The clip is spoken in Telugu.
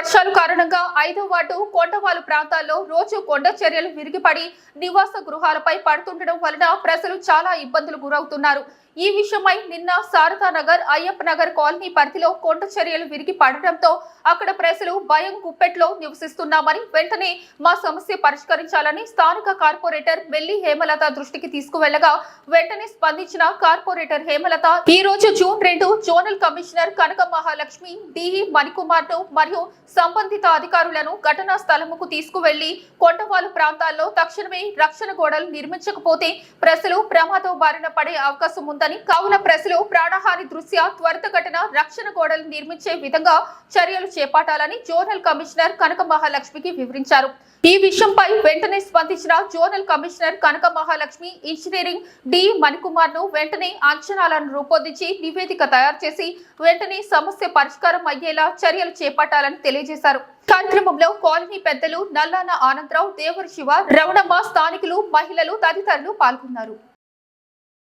వర్షాలు కారణంగా ఐదో వార్డు కొండవాలు ప్రాంతాల్లో రోజు కొండ చర్యలు విరిగిపడి నివాస గృహాలపై పడుతుండడం వలన ప్రజలు చాలా ఇబ్బందులు గురవుతున్నారు. ఈ విషయమై నిన్న శారదానగర్ అయ్యప్ప నగర్ కాలనీ పరిధిలో కొండ చర్యలు విరిగి పడటంతో అక్కడ ప్రజలు భయం గుప్పెట్లో నివసిస్తున్నామని వెంటనే మా సమస్య పరిష్కరించాలని స్థానిక కార్పొరేటర్ మెల్లి హేమలత దృష్టికి తీసుకువెళ్ళగా వెంటనే స్పందించిన కార్పొరేటర్ హేమలత ఈ రోజు జూన్ రెండు zonal commissioner Kanaka Mahalakshmi DE మణికుమార్ను మరియు సంబంధిత అధికారులను ఘటనా స్థలముకు తీసుకువెళ్ళి కొండవాలు ప్రాంతాల్లో తక్షణమే రక్షణ గోడలు నిర్మించకపోతే ప్రజలు ప్రమాదం బారిన పడే అవకాశం ఉందని కావున ప్రజలు ప్రాణహాని దృష్ట్యా త్వరితగటన రక్షణ గోడలు నిర్మించే విధంగా చర్యలు చేపట్టాలని జోనల్ కమిషనర్ కనక మహాలక్ష్మికి వివరించారు. ఈ విషయంపై వెంటనే స్పందించిన zonal commissioner Kanaka Mahalakshmi engineering D మణికుమార్ను వెంటనే అంచనాలను రూపొందించి నివేదిక తయారు చేసి వెంటనే సమస్య పరిష్కారం అయ్యేలా చర్యలు చేపట్టాలని తెలియజేశారు. కార్యక్రమంలో కాలనీ పెద్దలు నల్లాన ఆనందరావు దేవరి శివ రవణమ్మ స్థానికులు మహిళలు తదితరులు పాల్గొన్నారు.